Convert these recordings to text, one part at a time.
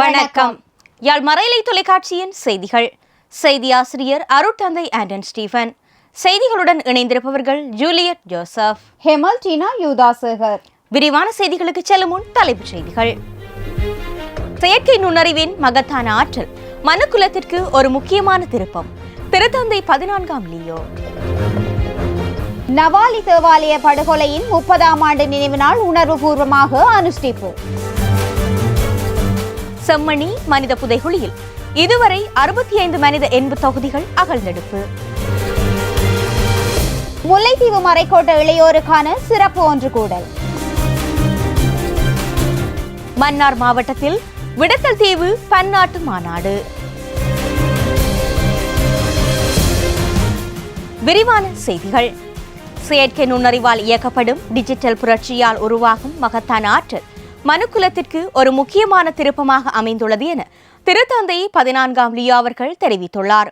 வணக்கம். யாழ் மறைலை தொலைக்காட்சியின் செய்திகள். செய்தி ஆசிரியர் அருட்தந்தை ஆண்டன் ஸ்டீஃபன் செய்திகளுடன் இணைந்திருப்பவர்கள் ஜூலியட் ஜோசப். ஹெமல் டீனா யூதாசேகர். விரிவான செய்திகளுக்கு செல்லும் முன் தலைப்புச் செய்திகள். செயற்கை நுண்ணறிவின் மகத்தான ஆற்றல் மனுக்குலத்திற்கு ஒரு முக்கியமான திருப்பம். திருத்தந்தை பதினான்காம் லியோ. நவாலி தேவாலய படுகொலையின் முப்பதாம் ஆண்டு நினைவு நாள் உணர்வுபூர்வமாக அனுஷ்டிப்பு. செம்மணி மனித புதைகுழியில். இதுவரை அறுபத்தி ஐந்து மனித எண்பு தொகுதிகள் அகழ்ந்தெடுப்பு. முல்லைத்தீவு மறைக்கோட்ட இளையோருக்கான சிறப்பு ஒன்று கூடல் மன்னார் மாவட்டத்தில் விடத்தல் தீவு பன்னாட்டு மாநாடு. விரிவான செய்திகள். செயற்கை நுண்ணறிவால் இயக்கப்படும் டிஜிட்டல் புரட்சியால் உருவாகும் மகத்தான ஆற்றல். மனுக்குலத்திற்கு ஒரு முக்கியமான திருப்பமாக அமைந்துள்ளது என திருத்தந்தை பதினான்காம் லியோ அவர்கள் தெரிவித்துள்ளார்.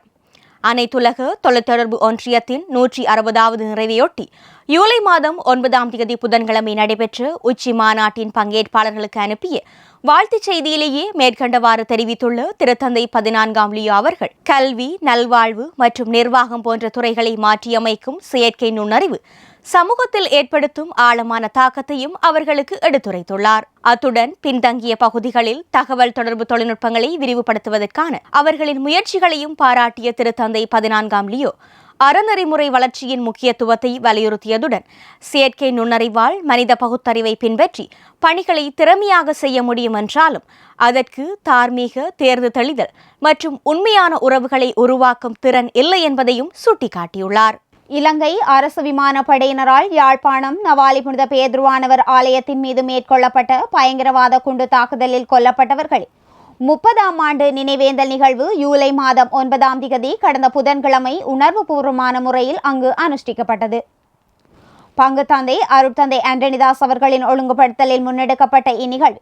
அனைத்துலக தொலைத்தொடர்பு ஒன்றியத்தின் நூற்றி அறுபதாவது நிறைவையொட்டி ஜூலை மாதம் ஒன்பதாம் தேதி புதன்கிழமை நடைபெற்ற உச்சி மாநாட்டின் பங்கேற்பாளர்களுக்கு அனுப்பிய வாழ்த்துச் செய்தியிலேயே மேற்கண்டவாறு தெரிவித்துள்ள திருத்தந்தை பதினான்காம் லியோ அவர்கள் கல்வி நல்வாழ்வு மற்றும் நிர்வாகம் போன்ற துறைகளை மாற்றியமைக்கும் செயற்கை நுண்ணறிவு சமூகத்தில் ஏற்படுத்தும் ஆழமான தாக்கத்தையும் அவர்களுக்கு எடுத்துரைத்துள்ளார். அத்துடன் பின்தங்கிய பகுதிகளில் தகவல் தொடர்பு தொழில்நுட்பங்களை விரிவுபடுத்துவதற்கான அவர்களின் முயற்சிகளையும் பாராட்டிய திருத்தந்தை பதினான்காம் லியோ அறநெறிமுறை வளர்ச்சியின் முக்கியத்துவத்தை வலியுறுத்தியதுடன் செயற்கை நுண்ணறிவால் மனித பகுத்தறிவை பின்பற்றி பணிகளை திறமையாக செய்ய முடியும் என்றாலும் அதற்கு தார்மீக தேர்ந்து தெளிதல் மற்றும் உண்மையான உறவுகளை உருவாக்கும் திறன் இல்லை என்பதையும் சுட்டிக்காட்டியுள்ளார். இலங்கை அரசு விமானப்படையினரால் யாழ்ப்பாணம் நவாலி புனித பேதுருவானவர் ஆலயத்தின் மீது மேற்கொள்ளப்பட்ட பயங்கரவாத குண்டு தாக்குதலில் கொல்லப்பட்டவர்கள். முப்பதாம் ஆண்டு நினைவேந்தல் நிகழ்வு ஜூலை மாதம் ஒன்பதாம் திகதி கடந்த புதன்கிழமை உணர்வுபூர்வமான முறையில் அங்கு அனுஷ்டிக்கப்பட்டது. பங்கு தந்தை அருட்தந்தை ஆண்டனிதாஸ் அவர்களின் ஒழுங்குபடுத்தலில் முன்னெடுக்கப்பட்ட இந்நிகழ்வு.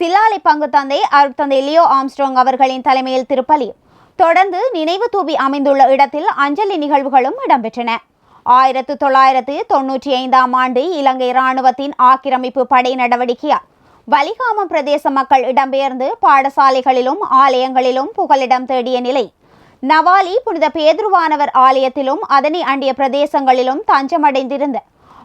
சிலாலை பங்கு தந்தை அருட்தந்தை லியோ ஆம்ஸ்ட்ராங் அவர்களின் தலைமையில் திருப்பலியும் தொடர்ந்து நினைவு தூபி அமைந்துள்ள இடத்தில் அஞ்சலி நிகழ்வுகளும் இடம்பெற்றன. ஆயிரத்து தொள்ளாயிரத்து தொன்னூற்றி ஐந்தாம் ஆண்டு இலங்கை இராணுவத்தின் ஆக்கிரமிப்பு படை நடவடிக்கையால் வலிகாமம் பிரதேச மக்கள் இடம்பெயர்ந்து பாடசாலைகளிலும் ஆலயங்களிலும் புகலிடம் தேடிய நிலை. நவாலி புனித பேதுருவானவர் ஆலயத்திலும் அதனை அண்டிய பிரதேசங்களிலும் தஞ்சமடைந்திருந்த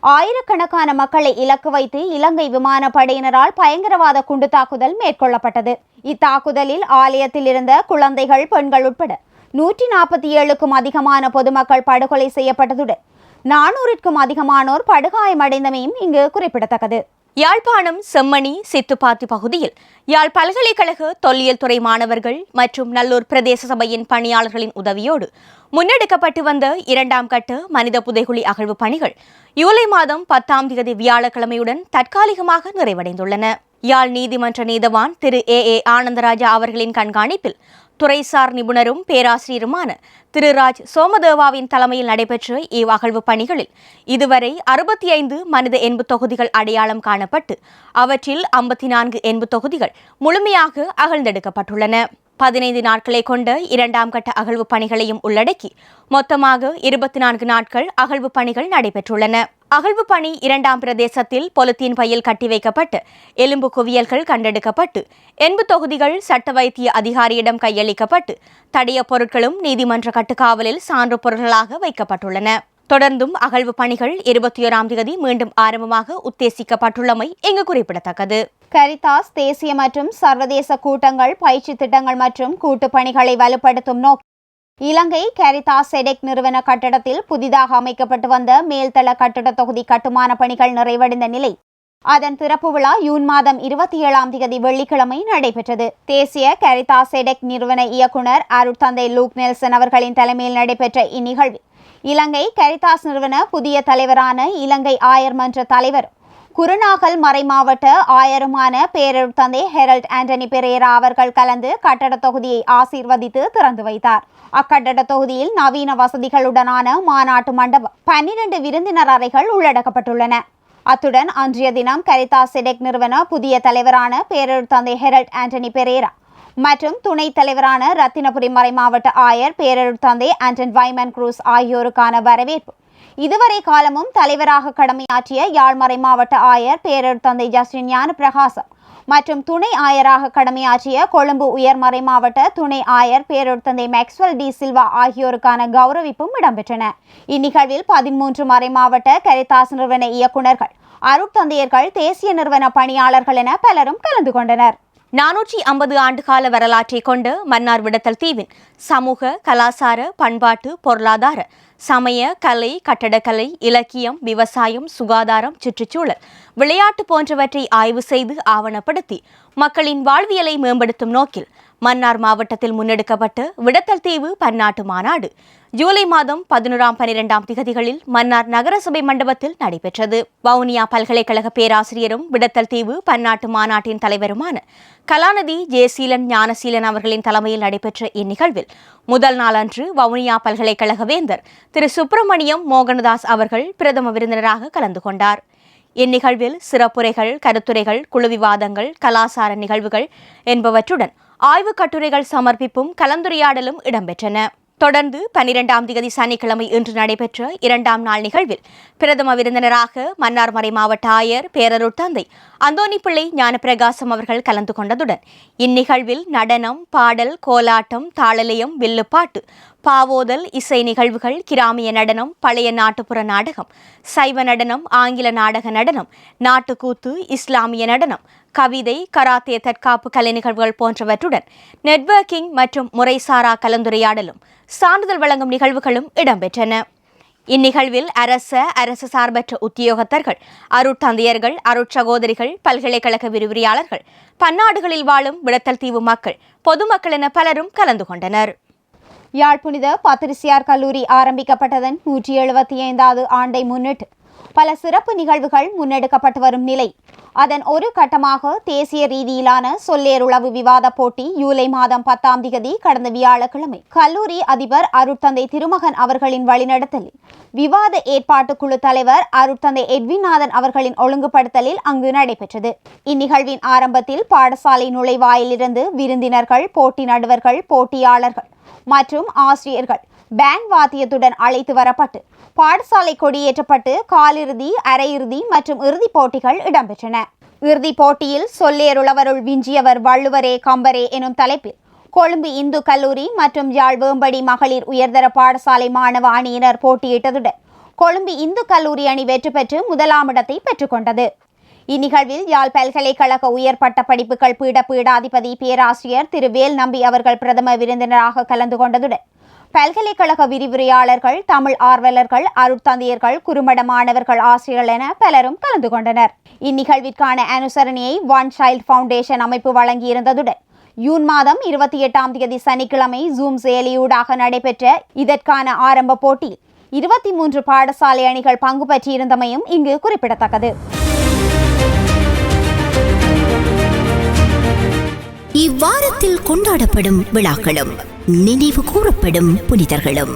ஆயிரக்கணக்கான மக்களை இலக்கு வைத்து இலங்கை விமானப்படையினரால் பயங்கரவாத குண்டு தாக்குதல் மேற்கொள்ளப்பட்டது. இத்தாக்குதலில் ஆலயத்தில் இருந்த குழந்தைகள் பெண்கள் உட்பட நூற்றி நாற்பத்தி ஏழுக்கும் அதிகமான பொதுமக்கள் படுகொலை செய்யப்பட்டதுடன் நானூறுக்கும் அதிகமானோர் படுகாயமடைந்தமையும் இங்கு குறிப்பிடத்தக்கது. யாழ்ப்பாணம் செம்மணி சித்துப்பாத்தி பகுதியில் யாழ் பல்கலைக்கழக தொல்லியல் துறை மாணவர்கள் மற்றும் நல்லூர் பிரதேச சபையின் பணியாளர்களின் உதவியோடு முன்னெடுக்கப்பட்டு வந்த இரண்டாம் கட்ட மனித புதைகுழி அகழ்வு பணிகள் ஜூலை மாதம் பத்தாம் தேதி வியாழக்கிழமையுடன் தற்காலிகமாக நிறைவடைந்துள்ளன. யாழ் நீதிமன்ற நீதவான் திரு ஏ ஏ ஆனந்தராஜா அவர்களின் கண்காணிப்பில் துறைசார் நிபுணரும் பேராசிரியருமான திரு ராஜ் சோமதேவாவின் தலைமையில் நடைபெற்ற இவ்வகழ்வு பணிகளில் இதுவரை அறுபத்தி ஐந்து மனித எண்பு தொகுதிகள் அடையாளம் காணப்பட்டு அவற்றில் ஐம்பத்தி நான்கு எண்பு தொகுதிகள் முழுமையாக அகழ்ந்தெடுக்கப்பட்டுள்ளன. பதினைந்து நாட்களை கொண்ட இரண்டாம் கட்ட அகழ்வு பணிகளையும் உள்ளடக்கி மொத்தமாக இருபத்தி நான்கு நாட்கள் அகழ்வு பணிகள் நடைபெற்றுள்ளன. அகழ்வு பணி இரண்டாம் பிரதேசத்தில் பொலித்தீன் பையில் கட்டி வைக்கப்பட்டு எலும்பு குவியல்கள் கண்டெடுக்கப்பட்டு எண்பு தொகுதிகள் சட்ட வைத்திய அதிகாரியிடம் கையளிக்கப்பட்டு தடைய பொருட்களும் நீதிமன்ற கட்டுக்காவலில் சான்று பொருட்களாக வைக்கப்பட்டுள்ளன. தொடர்ந்தும் அகழ்வு பணிகள் இருபத்தி ஓராம் தேதி மீண்டும் ஆரம்பமாக உத்தேசிக்கப்பட்டுள்ளமை இங்கு குறிப்பிடத்தக்கது. கரிதாஸ் தேசிய மற்றும் சர்வதேச கூட்டங்கள் பயிற்சி திட்டங்கள் மற்றும் கூட்டுப் பணிகளை வலுப்படுத்தும் நோக்கி இலங்கை கரிதாஸ் செடெக் நிறுவன கட்டடத்தில் புதிதாக அமைக்கப்பட்டு வந்த மேல்தள கட்டட தொகுதி கட்டுமான பணிகள் நிறைவடைந்த நிலை. அதன் திறப்பு விழா ஜூன் மாதம் இருபத்தி ஏழாம் தேதி வெள்ளிக்கிழமை நடைபெற்றது. தேசிய கரிதாஸ் செடெக் நிறுவன இயக்குனர் அருட்தந்தை லூக் நெல்சன் அவர்களின் தலைமையில் நடைபெற்ற இந்நிகழ்வு இலங்கை கரிதாஸ் நிறுவன புதிய தலைவரான இலங்கை ஆயர் மன்ற தலைவர் குருநாகல் மறைமாவட்ட ஆயருமான பேரருட்தந்தை ஹெரல்ட் ஆண்டனி பெரேரா அவர்கள் கலந்து கட்டட தொகுதியை ஆசீர்வதித்து திறந்து வைத்தார். அக்கட்டட தொகுதியில் நவீன வசதிகளுடனான மாநாட்டு மண்டபம் பன்னிரண்டு விருந்தினர் அறைகள் உள்ளடக்கப்பட்டுள்ளன. அத்துடன் அன்றைய தினம் கரிதா சிடெக் நிறுவன புதிய தலைவரான பேரருட்தந்தை ஹெரல்ட் ஆண்டனி பெரேரா மற்றும் துணைத் தலைவரான ரத்தினபுரி மறைமாவட்ட ஆயர் பேரருட்தந்தை ஆண்டன் வைமன் குரூஸ் ஆகியோருக்கான வரவேற்பு இதுவரை காலமும் தலைவராக கடமையாற்றிய யாழ்மறை மாவட்ட ஆயர் பேரர் தந்தை ஜஸ்டின் ஞான பிரகாசம் மற்றும் துணை ஆயராக கடமையாற்றிய கொழும்பு உயர்மறை மாவட்ட துணை ஆயர் பேரொருத்தந்தை மேக்ஸ்வெல் டி சில்வா ஆகியோருக்கான கௌரவிப்பும் இடம்பெற்றன. இந்நிகழ்வில் பதிமூன்று மறை மாவட்ட கரிதாஸ் நிறுவன இயக்குநர்கள் அருட்தந்தையர்கள் தேசிய நிறுவன பணியாளர்கள் என பலரும் கலந்து கொண்டனர். நானூற்றி ஐம்பது ஆண்டுகால வரலாற்றை கொண்ட மன்னார் விடத்தல் தீவின் சமூக கலாசார பண்பாட்டு பொருளாதார சமய கலை கட்டடக்கலை இலக்கியம் விவசாயம் சுகாதாரம் சுற்றுச்சூழல் விளையாட்டு போன்றவற்றை ஆய்வு செய்து ஆவணப்படுத்தி மக்களின் வாழ்வியலை மேம்படுத்தும் நோக்கில் மன்னார் மாவட்டத்தில் முன்னெடுக்கப்பட்ட விடத்தல் தீவு பன்னாட்டு மாநாடு. ஜூலை மாதம் பதினோராம் பனிரெண்டாம் திகதிகளில் மன்னார் நகரசபை மண்டபத்தில் நடைபெற்றது. வவுனியா பல்கலைக்கழக பேராசிரியரும் விடத்தல் தீவு பன்னாட்டு மாநாட்டின் தலைவருமான கலாநிதி ஜெயசீலன் ஞானசீலன் அவர்களின் தலைமையில் நடைபெற்ற இந்நிகழ்வில் முதல் நாளன்று வவுனியா பல்கலைக்கழக வேந்தர் திரு. சுப்பிரமணியம் மோகனதாஸ் அவர்கள் பிரதம விருந்தினராக கலந்து கொண்டார். இந்நிகழ்வில் சிறப்புரைகள் கருத்துரைகள் குழு விவாதங்கள் கலாசார நிகழ்வுகள் என்பவற்றுடன் ஆய்வுக் கட்டுரைகள் சமர்ப்பிப்பும் கலந்துரையாடலும் இடம்பெற்றன. தொடர்ந்து பனிரெண்டாம் திகதி சனிக்கிழமை இன்று நடைபெற்ற இரண்டாம் நாள் நிகழ்வில் பிரதம விருந்தினராக மன்னார்மறை மாவட்ட ஆயர் பேரருட்தந்தை அந்தோனிப்பிள்ளை பிள்ளை ஞானப்பிரகாசம் அவர்கள் கலந்து கொண்டதுடன் இந்நிகழ்வில் நடனம் பாடல் கோலாட்டம் தாளலயம் வில்லுப்பாட்டு பாவோதல் இசை நிகழ்வுகள் கிராமிய நடனம் பழைய நாட்டுப்புற நாடகம் சைவ நடனம் ஆங்கில நாடக நடனம் நாட்டுக்கூத்து இஸ்லாமிய நடனம் கவிதை கராத்தே தற்காப்பு கலை நிகழ்வுகள் போன்றவற்றுடன் நெட்வொர்க்கிங் மற்றும் முறைசாரா கலந்துரையாடலும் சான்றிதழ் வழங்கும் நிகழ்வுகளும் இடம்பெற்றன. இந்நிகழ்வில் அரச அரசு சார்பற்ற உத்தியோகத்தர்கள் அருட்தந்தையர்கள் அருட்சகோதரிகள் பல்கலைக்கழக விரிவுரையாளர்கள் பன்னாடுகளில் வாழும் விடத்தல் தீவு மக்கள் பொதுமக்கள் என பலரும் கலந்து கொண்டனர். யாழ் புனித பத்திரிசியார் கல்லூரி ஆரம்பிக்கப்பட்டதன் நூற்றி எழுபத்தி ஐந்தாவது ஆண்டை முன்னிட்டு பல சிறப்பு நிகழ்வுகள் முன்னெடுக்கப்பட்டு வரும் நிலை. அதன் ஒரு கட்டமாக தேசிய ரீதியிலான சொல்லேருளவு விவாத போட்டி ஜூலை மாதம் பத்தாம் திகதி கடந்த வியாழக்கிழமை. கல்லூரி அதிபர் அருட்தந்தை திருமகன் அவர்களின் வழிநடத்தலில். விவாத ஏற்பாட்டு குழு தலைவர் அருட்தந்தை எட்விநாதன் அவர்களின் ஒழுங்குபடுத்தலில் அங்கு நடைபெற்றது. இந்நிகழ்வின் ஆரம்பத்தில் பாடசாலை நுழைவாயிலிருந்து விருந்தினர்கள் போட்டி நடுவர்கள் போட்டியாளர்கள் மற்றும் ஆசிரியர்கள் பேண்ட் வாத்தியத்துடன் அழைத்து வரப்பட்டு பாடசாலை கொடியேற்றப்பட்டு காலிறுதி அரையிறுதி மற்றும் இறுதிப் போட்டிகள் இடம்பெற்றன. இறுதிப் போட்டியில் சொல்லேருளவருள் விஞ்சியவர் வள்ளுவரே கம்பரே எனும் தலைப்பில் கொழும்பு இந்து கல்லூரி மற்றும் யாழ் வேம்படி மகளிர் உயர்தர பாடசாலை மாணவ அணியினர் போட்டியிட்டதுடன் கொழும்பு இந்து கல்லூரி அணி வெற்றி பெற்று முதலாமிடத்தை பெற்றுக்கொண்டது. இந்நிகழ்வில் யாழ் பல்கலைக்கழக உயர் பட்ட படிப்புகள் பீட பீடாதிபதி பேராசிரியர் திரு வேல் நம்பி அவர்கள் பிரதம விருந்தினராக கலந்து கொண்டதுடன் பல்கலைக்கழக விரிவுரையாளர்கள் தமிழ் ஆர்வலர்கள் அருட்தந்தையர்கள் குறுமட மாணவர்கள் ஆசிரியர்கள் என பலரும் கலந்து கொண்டனர். இந்நிகழ்விற்கான அனுசரணையை ஒன் சைல்ட் ஃபவுண்டேஷன் அமைப்பு வழங்கியிருந்ததுடன் ஜூன் மாதம் இருபத்தி எட்டாம் தேதி சனிக்கிழமை ஜூம் செயலியூடாக நடைபெற்ற இதற்கான ஆரம்ப போட்டியில் இருபத்தி மூன்று பாடசாலை அணிகள் பங்கு பெற்றிருந்தமையும் இங்கு குறிப்பிடத்தக்கது. இவ்வாரத்தில் கொண்டாடப்படும் விழாக்களும் நினைவு கூறப்படும் புனிதர்களும்.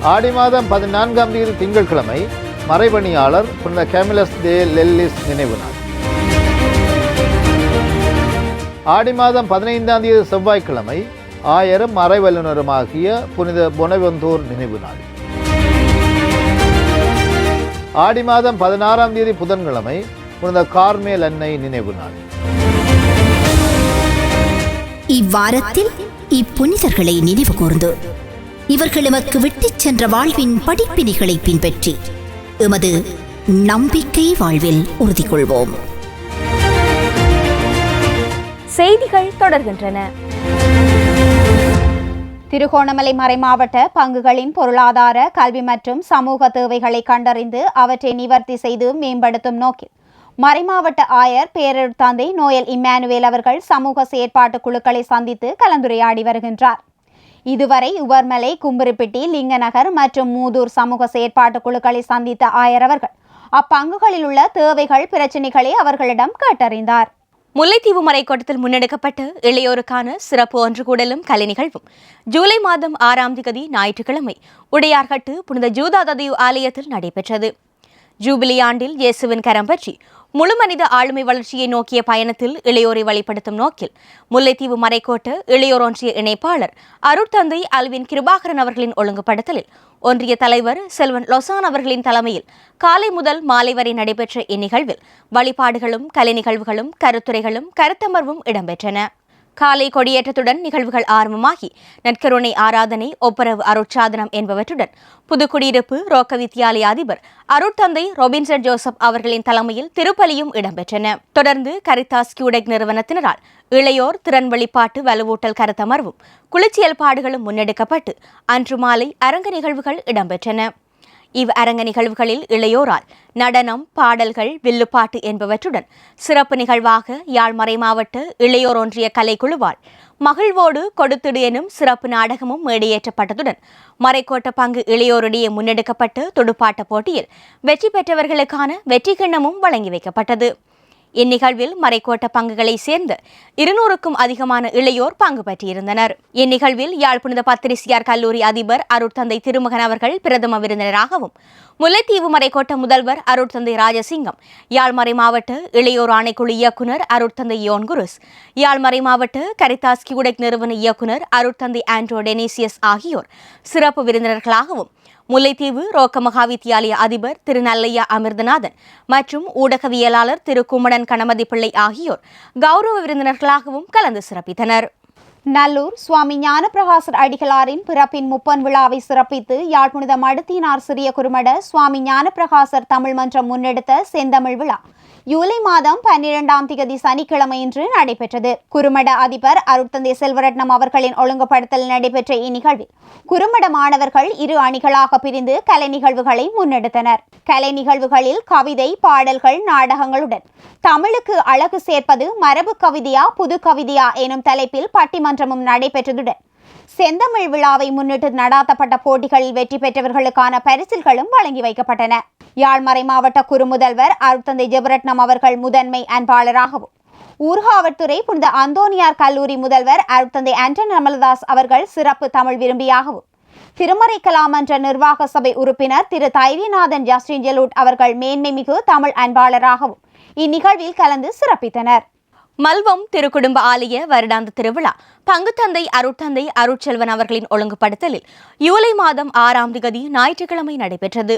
ஆடி மாதம் பதினான்காம் தேதி திங்கட்கிழமை மறைபணியாளர் புனித கேமிலஸ் தே லெல்லிஸ் நினைவு நாள். ஆடி மாதம் பதினைந்தாம் தேதி செவ்வாய்க்கிழமை ஆயிரம் மறைவல்லுநருமாகிய புனித பொனவந்தூர் நினைவு நாள். ஆடி மாதம் பதினாறாம் தேதி புதன்கிழமை புனித கார்மேல் அன்னை நினைவு நாள். இவ்வாரத்தில் இப்புனிதர்களை நினைவு கூர்ந்து. இவர்கள் எமக்கு விட்டுச் சென்ற வாழ்வின் படிப்பினைகளை பின்பற்றி எமது நம்பிக்கை வாழ்வில் உறுதி கொள்வோம் செய்திகள் தொடர்கின்றன. திருகோணமலை மறைமாவட்ட பங்குகளின் பொருளாதார கல்வி மற்றும் சமூக தேவைகளை கண்டறிந்து அவற்றை நிவர்த்தி செய்து மேம்படுத்தும் நோக்கில் மறைமாவட்ட ஆயர் பேரருட்தந்தை நோயல் இம்மானுவேல் அவர்கள் சமூக செயற்பாட்டு குழுக்களை சந்தித்து கலந்துரையாடி வருகின்றார். இதுவரை உவர்மலை கும்புருப்பிட்டி லிங்கநகர் மற்றும் மூதூர் சமூக செயற்பாட்டு குழுக்களை சந்தித்த ஆயர் அவர்கள் அப்பங்குகளில் உள்ள தேவைகள் பிரச்சினைகளை அவர்களிடம் கேட்டறிந்தார். முல்லைத்தீவு மறைக்கோட்டத்தில் முன்னெடுக்கப்பட்டு இளையோருக்கான சிறப்பு ஒன்று கூடலும் கலை நிகழ்வும். ஜூலை மாதம் ஆறாம் திகதி ஞாயிற்றுக்கிழமை உடையார்கட்டு புனித ஜூதாததியு ஆலயத்தில் நடைபெற்றது. ஜூபிலி ஆண்டில் இயேசுவின் கரம் பற்றி முழு மனித ஆளுமை வளர்ச்சியை நோக்கிய பயணத்தில் இளையோரை வழிப்படுத்தும் நோக்கில் முல்லைத்தீவு மறைக்கோட்டு இளையோர் ஒன்றிய இணைப்பாளர் அருட்தந்தை அல்வின் கிருபாகரன் அவர்களின் ஒழுங்குபடுத்தலில் ஒன்றிய தலைவர் செல்வன் லொசான் அவர்களின் தலைமையில் காலை முதல் மாலை வரை நடைபெற்ற இந்நிகழ்வில் வழிபாடுகளும் கலை நிகழ்வுகளும் கருத்துரைகளும் கருத்தமர்வும் இடம்பெற்றன. காலை கொடியேற்றத்துடன் நிகழ்வுகள் ஆரம்பமாகி நற்கருணை ஆராதனை ஒப்பரவு அருட்சாதனம் என்பவற்றுடன் புதுக்குடியிருப்பு ரோக்க வித்தியாலய அதிபர் அருட்தந்தை ரொபின்சன் ஜோசப் அவர்களின் தலைமையில் திருப்பலியும் இடம்பெற்றன. தொடர்ந்து கரிதாஸ் கியூடெக் நிறுவனத்தினரால் இளையோர் திறன் வெளிப்பாட்டு வலுவூட்டல் கருத்தமர்வும் குளிர்ச்சியல்பாடுகளும் முன்னெடுக்கப்பட்டு அன்று மாலை அரங்க நிகழ்வுகள் இடம்பெற்றன. இவ் அரங்க நிகழ்வுகளில் இளையோரால் நடனம் பாடல்கள் வில்லுப்பாட்டு என்பவற்றுடன் சிறப்பு நிகழ்வாக யாழ்மறை மாவட்ட இளையோர் ஒன்றிய கலைக்குழுவால் மகிழ்வோடு கொடுத்துடு எனும் சிறப்பு நாடகமும் மேடையேற்றப்பட்டதுடன் மறைக்கோட்ட பங்கு இளையோரிடையே முன்னெடுக்கப்பட்ட துடுப்பாட்ட போட்டியில் வெற்றி பெற்றவர்களுக்கான வெற்றி கிண்ணமும் வழங்கி வைக்கப்பட்டது. இந்நிகழ்வில் மறைக்கோட்ட பங்குகளை சேர்ந்த இருநூறுக்கும் அதிகமான இளையோர் பங்கு பெற்றிருந்தனர். இந்நிகழ்வில் யாழ் புனித பத்திரிசியார் கல்லூரி அதிபர் அருட்தந்தை திருமகன் அவர்கள் பிரதம விருந்தினராகவும் முல்லைத்தீவு மறைக்கோட்ட முதல்வர் அருட்தந்தை ராஜசிங்கம் யாழ்மறை மாவட்ட இளையோர் ஆணைக்குழு இயக்குனர் அருட்தந்தை யோன் குருஸ் யாழ்மறை மாவட்ட கரிதாஸ் கியூடெக் நிறுவன இயக்குனர் அருட்தந்தை ஆண்ட்ரோ டெனிசியஸ் ஆகியோர் சிறப்பு விருந்தினர்களாகவும் முல்லைத்தீவு ரோக்க மகாவித்தியாலய அதிபர் திரு நல்லையா அமிர்தநாதன் மற்றும் ஊடகவியலாளர் திரு குமணன் கணமதி பிள்ளை ஆகியோர் கௌரவ விருந்தினர்களாகவும் கலந்து சிறப்பித்தனர். நல்லூர் சுவாமி ஞானபிரகாசர் அடிகளாரின் பிறப்பின் முப்பன் விழாவை சிறப்பித்து யாழ்ப்புனித மடுத்தினார் சிறிய குருமட சுவாமி ஞானபிரகாசர் தமிழ் மன்றம் முன்னெடுத்த செந்தமிழ் விழா. ஜூலை மாதம் பன்னிரெண்டாம் திகதி சனிக்கிழமையன்று நடைபெற்றது. குருமட அதிபர் அருட்தந்தை செல்வரட்னம் அவர்களின் ஒழுங்குபடுத்தல் நடைபெற்ற இந்நிகழ்வில் குருமட மாணவர்கள் இரு அணிகளாக பிரிந்து கலை நிகழ்வுகளை முன்னெடுத்தனர். கலை நிகழ்வுகளில் கவிதை பாடல்கள் நாடகங்களுடன் தமிழுக்கு அழகு சேர்ப்பது மரபு கவிதையா புது கவிதையா எனும் தலைப்பில் பட்டிமன்றமும் நடைபெற்றதுடன் செந்தமிழ் விழாவை முன்னிட்டு நடாத்தப்பட்ட போட்டிகளில் வெற்றி பெற்றவர்களுக்கான பரிசில்களும் வழங்கி வைக்கப்பட்டன. யாழ்மறை மாவட்ட குறுமுதல்வர் அருட்தந்தை ஜெபரட்னம் அவர்கள் முதன்மை அன்பாளராகவும். ஊர்காவற்துறை புனித அந்தோனியார் கல்லூரி முதல்வர் அருட்தந்தை ஆண்டன் அமலதாஸ் அவர்கள் சிறப்பு தமிழ் விரும்பியாகவும். திருமறை கலாமன்ற நிர்வாக சபை உறுப்பினர் திரு தைரியநாதன் ஜஸ்டின் ஜெலூட் அவர்கள் மேன்மை மிகு தமிழ் அன்பாளராகவும் இந்நிகழ்வில் கலந்து சிறப்பித்தனர். மல்வம் திருக்குடும்ப ஆலய வருடாந்த திருவிழா பங்குத்தந்தை அருட்தந்தை அருட்செல்வன் அவர்களின் ஒழுங்குபடுத்தலில் ஜூலை மாதம் ஆறாம் திகதி ஞாயிற்றுக்கிழமை நடைபெற்றது.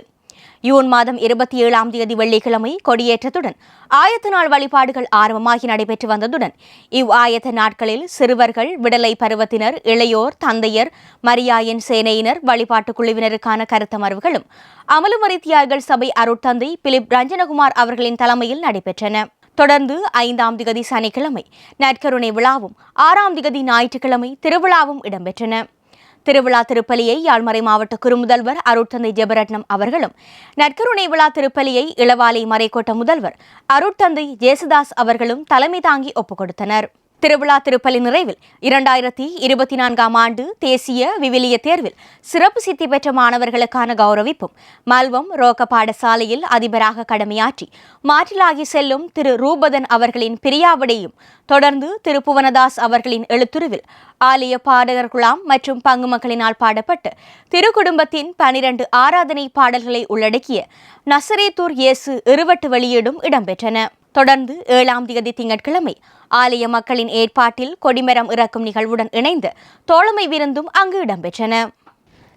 யூன் மாதம் இருபத்தி ஏழாம் தேதி வெள்ளிக்கிழமை கொடியேற்றத்துடன் ஆயத்த நாள் வழிபாடுகள் ஆரம்பமாகி நடைபெற்று வந்ததுடன் இவ் ஆயத்த நாட்களில் சிறுவர்கள் விடலை பருவத்தினர் இளையோர் தந்தையர் மரியாயின் சேனையினர் வழிபாட்டுக் குழுவினருக்கான கருத்தமர்வுகளும் அமலுமறை தியாகிகள் சபை அருட்தந்தை பிலிப் ரஞ்சனகுமார் அவர்களின் தலைமையில் நடைபெற்றன. தொடர்ந்து ஐந்தாம் திகதி சனிக்கிழமை நற்கருணை விழாவும் ஆறாம் திகதி ஞாயிற்றுக்கிழமை திருவிழாவும் இடம்பெற்றன. திருவிழா திருப்பலியை யாழ்மறை மாவட்ட குறுமுதல்வர் அருட்தந்தை ஜெபரட்னம் அவர்களும் நற்கருணை விழா திருப்பலியை இளவாலை மறைக்கோட்ட முதல்வர் அருட்தந்தை ஜேசுதாஸ் அவர்களும் தலைமை தாங்கி ஒப்புக் கொடுத்தனர் திருவிழா திருப்பலி நிறைவில் இரண்டாயிரத்தி இருபத்தி நான்காம் ஆண்டு தேசிய விவிலிய தேர்வில் சிறப்பு சித்தி பெற்ற மாணவர்களுக்கான கௌரவிப்பும் மல்வம் ரோக்க பாடசாலையில் அதிபராக கடமையாற்றி மாற்றிலாகி செல்லும் திரு ரூபதன் அவர்களின் பிரியாவிடையும் தொடர்ந்து திரு புவனதாஸ் அவர்களின் எழுத்துருவில் ஆலய பாடகர் குழாம் மற்றும் பங்கு மக்களினால் பாடப்பட்டு திருக்குடும்பத்தின் பனிரண்டு ஆராதனை பாடல்களை உள்ளடக்கிய நசரேத்தூர் இயேசு இருவட்டு வெளியீடும் இடம்பெற்றன. தொடர்ந்து ஏழாம் தேதி திங்கட்கிழமை ஆலய மக்களின் ஏற்பாட்டில் கொடிமரம் இறக்கும் நிகழ்வுடன் இணைந்து தோழமை விருந்தும் அங்கு இடம்பெற்றன.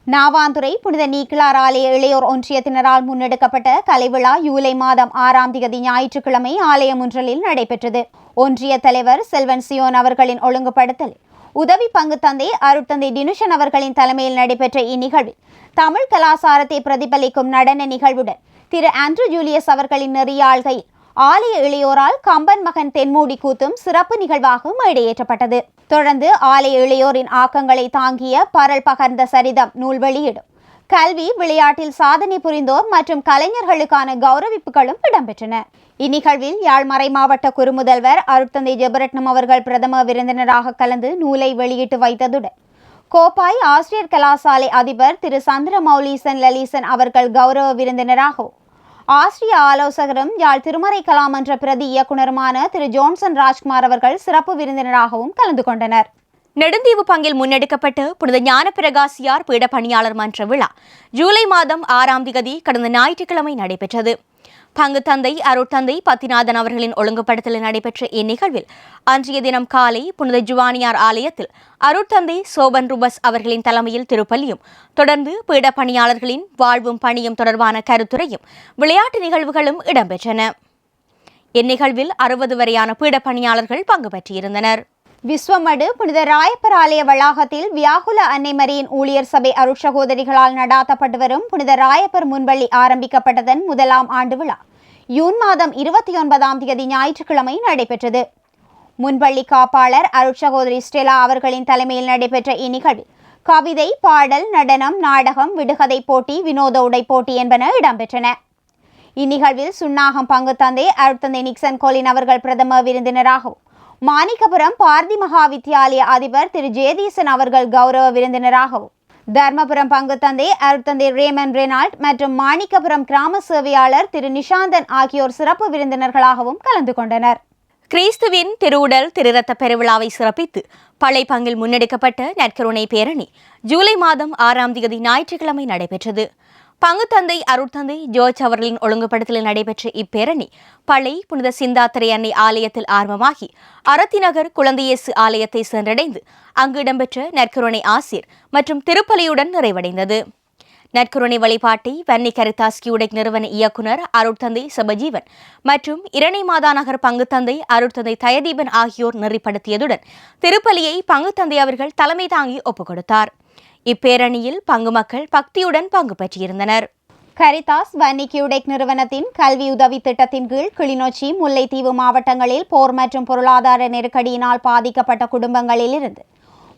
நாவாந்துறை புனித நீக்கிளார் ஆலய இளையோர் ஒன்றியத்தினரால் முன்னெடுக்கப்பட்ட கலைவிழா ஜூலை மாதம் ஆறாம் தேதி ஞாயிற்றுக்கிழமை ஆலயம் ஒன்றலில் நடைபெற்றது. ஒன்றிய தலைவர் செல்வன் சியோன் அவர்களின் ஒழுங்குபடுத்தல் உதவி பங்கு தந்தை அருட்தந்தை டினுஷன் அவர்களின் தலைமையில் நடைபெற்ற இந்நிகழ்வில் தமிழ் கலாசாரத்தை பிரதிபலிக்கும் நடன நிகழ்வுடன் திரு ஆண்ட்ரூ ஜூலியஸ் அவர்களின் நெறியாள்கையில் ஆலய இளையோரால் கம்பன் மகன் தென்மூடி கூத்தும் சிறப்பு நிகழ்வாகவும் மேடையேற்றப்பட்டது தொடர்ந்து ஆலய இளையோரின் ஆக்கங்களை தாங்கிய பரல் பகர்ந்த சரிதம் நூல் வெளியிடும். கல்வி விளையாட்டில் சாதனை புரிந்தோர் மற்றும் கலைஞர்களுக்கான கௌரவிப்புகளும் இடம்பெற்றன. இந்நிகழ்வில் யாழ்மறை மாவட்ட குறுமுதல்வர் அருட்தந்தை ஜெபரட்னம் அவர்கள் பிரதம விருந்தினராக கலந்து நூலை வெளியிட்டு வைத்ததுடன் கோப்பாய் ஆசிரியர் கலாசாலை அதிபர் திரு சந்திர மௌலீசன் லலீசன் அவர்கள் கௌரவ விருந்தினராகவும் ஆசிரிய ஆலோசகரும் யாழ் திருமறை கலாமன்ற பிரதி இயக்குனருமான திரு ஜோன்சன் ராஜ்குமார் அவர்கள் சிறப்பு விருந்தினராகவும் கலந்து கொண்டனர். நெடுந்தீவு பங்கில் முன்னெடுக்கப்பட்டு புனித ஞானப்பிரகாசியார் பீட பணியாளர் மன்ற விழா ஜூலை மாதம் ஆறாம் திகதி கடந்த ஞாயிற்றுக்கிழமை நடைபெற்றது. பங்கு தந்தை அருட்தந்தை பத்திநாதன் அவர்களின் ஒழுங்குபடுத்தலில் நடைபெற்ற இந்நிகழ்வில் அன்றைய தினம் காலை புனித ஜுவானியார் ஆலயத்தில் அருட்தந்தை சோபன் ருபஸ் அவர்களின் தலைமையில் திருப்பலியும் தொடர்ந்து பீட பணியாளர்களின் வாழ்வும் பணியும் தொடர்பான கருத்துரையும் விளையாட்டு நிகழ்வுகளும் இடம்பெற்றன. இந்நிகழ்வில் அறுபது வரையான பீட பணியாளர்கள் பங்கு பெற்றிருந்தனர். விஸ்வமடு புனித ராயப்பர் ஆலய வளாகத்தில் வியாகுல அன்னைமரியின் ஊழியர் சபை அருட்சகோதரிகளால் நடாத்தப்பட்டு வரும் புனித ராயப்பர் முன்பள்ளி ஆரம்பிக்கப்பட்டதன் முதலாம் ஆண்டு விழா. ஜூன் மாதம் இருபத்தி ஒன்பதாம் தேதி ஞாயிற்றுக்கிழமை நடைபெற்றது. முன்பள்ளி காப்பாளர் அருட்சகோதரி ஸ்டெலா அவர்களின் தலைமையில் நடைபெற்ற இந்நிகழ்வில் கவிதை பாடல் நடனம் நாடகம் விடுகதை போட்டி வினோத உடை போட்டி என்பன இடம்பெற்றன. இந்நிகழ்வில் சுன்னாகம் பங்கு தந்தை அருட்தந்தை நிக்சன் கோலின் அவர்கள் பிரதம விருந்தினராகவும் மாணிக்கபுரம் பாரதி மகா வித்தியாலய அதிபர் திரு ஜெயதீசன் அவர்கள் கௌரவ விருந்தினராகவும் தர்மபுரம் பங்கு தந்தை அருட்தந்தை ரேமன் ரெனால்ட் மற்றும் மாணிக்கபுரம் கிராம சேவையாளர் திரு நிஷாந்தன் ஆகியோர் சிறப்பு விருந்தினர்களாகவும் கலந்து கொண்டனர். கிறிஸ்துவின் திருவுடல் திருரத்த பெருவிழாவை சிறப்பித்து பழைப்பங்கில் முன்னெடுக்கப்பட்ட நற்கருணை பேரணி ஜூலை மாதம் ஆறாம் தேதி ஞாயிற்றுக்கிழமை நடைபெற்றது. பங்குத்தந்தை அருட்தந்தை ஜோர்ஜ் அவர்களின் ஒழுங்குபடுத்தலில் நடைபெற்ற இப்பேரணி பழை புனித சிந்தாத்திரை அன்னை ஆலயத்தில் ஆரம்பமாகி அரத்திநகர் குழந்தையேசு ஆலயத்தை சென்றடைந்து அங்கு இடம்பெற்ற நற்கருணை ஆசிர் மற்றும் திருப்பலியுடன் நிறைவடைந்தது. நற்கருணை வழிபாட்டை வன்னி கரிதாஸ் கியூடெக் நிறுவன இயக்குனர் அருட்தந்தை சபஜீவன் மற்றும் இரணை மாதாநகர் பங்குத்தந்தை அருட்தந்தை தயதீபன் ஆகியோர் நெறிப்படுத்தியதுடன் திருப்பலியை பங்குத்தந்தை அவர்கள் தலைமை தாங்கி ஒப்புக் கொடுத்தார் இப்பேரணியில் பங்கு மக்கள் பக்தியுடன் பங்கு பெற்றிருந்தனர். கரிதாஸ் வன்னிக்யூடெக் நிறுவனத்தின் கல்வி உதவி திட்டத்தின் கீழ் கிளிநொச்சி முல்லைத்தீவு மாவட்டங்களில் போர் மற்றும் பொருளாதார நெருக்கடியினால் பாதிக்கப்பட்ட குடும்பங்களில் இருந்து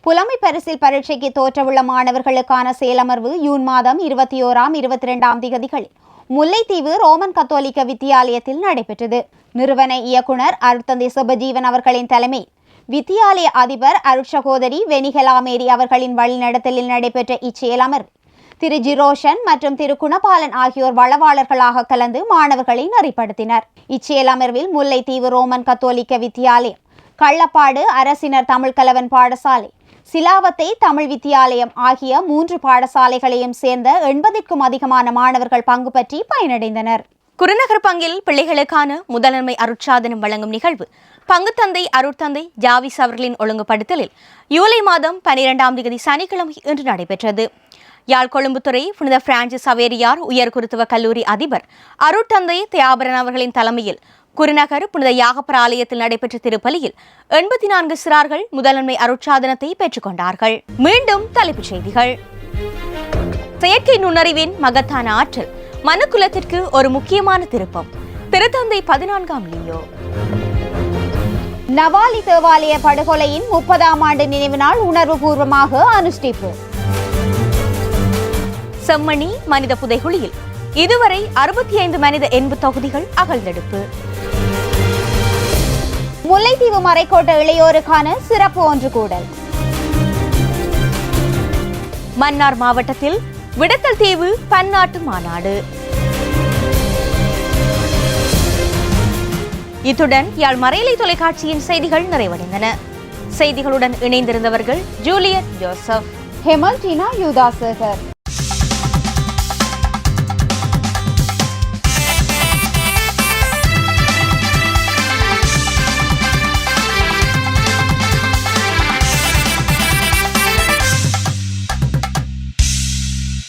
புலமை பரிசில் பரீட்சைக்கு தோற்றவுள்ள மாணவர்களுக்கான செயலமர்வு ஜூன் மாதம் இருபத்தி ஓராம் இருபத்தி ரெண்டாம் திகதிகளில் முல்லைத்தீவு ரோமன் கத்தோலிக்க வித்தியாலயத்தில் நடைபெற்றது. நிறுவன இயக்குனர் அருத்தந்தி சுபஜீவன் அவர்களின் தலைமையில் வித்தியாலய அதிபர் அருட்சகோதரி வெனிகலாமேரி அவர்களின் வழிநடத்தலில் நடைபெற்ற இச்செயலமர்வு திரு ஜிரோஷன் மற்றும் திரு குணபாலன் ஆகியோர் வளவாளர்களாக கலந்து மாணவர்களை நெறிப்படுத்தினர். இச்செயலமர்வில் முல்லைத்தீவு ரோமன் கத்தோலிக்க வித்தியாலயம் கள்ளப்பாடு அரசினர் தமிழ் கலவன் பாடசாலை சிலாவத்தை தமிழ் வித்தியாலயம் ஆகிய மூன்று பாடசாலைகளையும் சேர்ந்த எண்பதிற்கும் அதிகமான மாணவர்கள் பங்கு பற்றி பயனடைந்தனர். குருநகர் பங்கில் பிள்ளைகளுக்கான முதன்மை அருட்சாதனம் வழங்கும் நிகழ்வு பங்குத்தந்தை அருட்தந்தை ஜாவிஸ் அவர்களின் ஒழுங்குபடுத்தலில் ஜூலை மாதம் பனிரெண்டாம் தேதி சனிக்கிழமை இன்று நடைபெற்றது. யாழ் கொழும்புத்துறை புனித பிரான்சிஸ் சவேரியார் உயர் குருத்துவ கல்லூரி அதிபர் அருட்தந்தை தியாபரன் அவர்களின் தலைமையில் குருநகர் புனித யாகப்பர் ஆலயத்தில் நடைபெற்ற திருப்பலியில் எண்பத்தி நான்கு சிறார்கள் முதலன்மை அருட்சாதனத்தை பெற்றுக்கொண்டார்கள் மீண்டும் தலைப்புச் செய்திகள். செயற்கை நுண்ணறிவின் மகத்தான ஆற்றல் மனுக்குலத்திற்கு ஒரு முக்கியமான திருப்பம். திருத்தந்தை பதினான்காம் லியோ. நவாலி தேவாலய படுகொலையின் முப்பதாம் ஆண்டு நினைவு நாள் உணர்வுபூர்வமாக அனுஷ்டிப்பு செம்மணி மனித புதைகுழியில். இதுவரை அறுபத்தி ஐந்து மனித எண்பு தொகுதிகள் அகழ்ந்தெடுப்பு. முல்லைத்தீவு மறைக்கோட்ட இளையோருக்கான சிறப்பு ஒன்று கூடல். மன்னார் மாவட்டத்தில் விடத்தல் தீவு பன்னாட்டு மாநாடு. இத்துடன் யாழ் மறையலை தொலைக்காட்சியின் செய்திகள் நிறைவடைந்தன. செய்திகளுடன் இணைந்திருந்தவர்கள் ஜூலியட் ஜோசப். ஹெமல்டினா யூதாசேகர்.